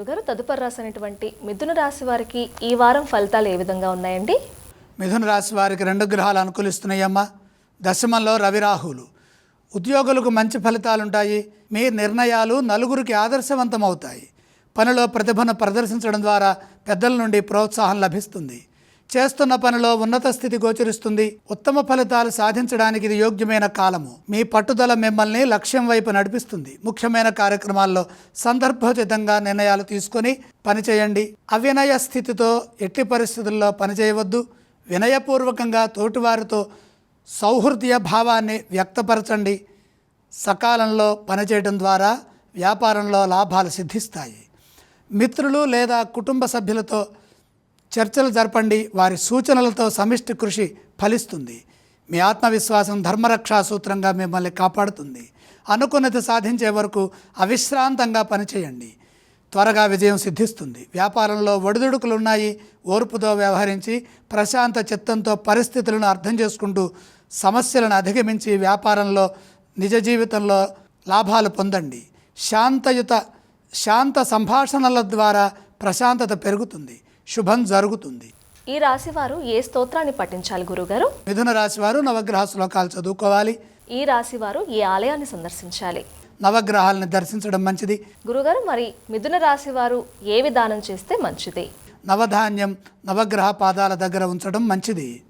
గురుగారు తదుపరి రాసినటువంటి మిథున రాశి వారికి ఈ వారం ఫలితాలు ఏ విధంగా ఉన్నాయండి? మిథున రాశి వారికి రెండు గ్రహాలు అనుకూలిస్తున్నాయమ్మా. దశమంలో రవి రాహులు. ఉద్యోగులకు మంచి ఫలితాలు ఉంటాయి మీ నిర్ణయాలు నలుగురికి ఆదర్శవంతం అవుతాయి పనిలో ప్రతిభను ప్రదర్శించడం ద్వారా పెద్దల నుండి ప్రోత్సాహం లభిస్తుంది. చేస్తున్న పనిలో ఉన్నత స్థితి గోచరిస్తుంది. ఉత్తమ ఫలితాలు సాధించడానికి ఇది యోగ్యమైన కాలము. మీ పట్టుదల మిమ్మల్ని లక్ష్యం వైపు నడిపిస్తుంది. ముఖ్యమైన కార్యక్రమాల్లో సందర్భోచితంగా నిర్ణయాలు తీసుకొని పనిచేయండి అవినయ స్థితితో ఎట్టి పరిస్థితుల్లో పనిచేయవద్దు వినయపూర్వకంగా తోటివారితో సౌహృదయ భావాన్ని వ్యక్తపరచండి. సకాలంలో పనిచేయడం ద్వారా వ్యాపారంలో లాభాలు సిద్ధిస్తాయి. మిత్రులు లేదా కుటుంబ సభ్యులతో చర్చలు జరపండి వారి సూచనలతో సమిష్టి కృషి ఫలిస్తుంది. మీ ఆత్మవిశ్వాసం ధర్మరక్షా సూత్రంగా మిమ్మల్ని కాపాడుతుంది. అనుకున్నది సాధించే వరకు అవిశ్రాంతంగా పనిచేయండి. త్వరగా విజయం సిద్ధిస్తుంది. వ్యాపారంలో ఒడిదుడుకులు ఉన్నాయి ఓర్పుతో వ్యవహరించి ప్రశాంత చిత్తంతో పరిస్థితులను అర్థం చేసుకుంటూ సమస్యలను అధిగమించి వ్యాపారంలో నిజ జీవితంలో లాభాలు పొందండి. శాంతయుత శాంత సంభాషణల ద్వారా ప్రశాంతత పెరుగుతుంది. శుభం జరుగుతుంది. ఈ రాశి వారు ఏ స్తోత్రాన్ని పఠించాలి గురుగారు? మిథున రాశి వారు నవగ్రహ శ్లోకాలు చదువుకోవాలి. ఈ రాశి వారు ఏ ఆలయాన్ని సందర్శించాలి? నవగ్రహాలను దర్శించడం మంచిది. గురుగారు మరి మిథున రాశి వారు ఏ విధానం చేస్తే మంచిది? నవధాన్యం నవగ్రహ పాదాల దగ్గర ఉంచడం మంచిది.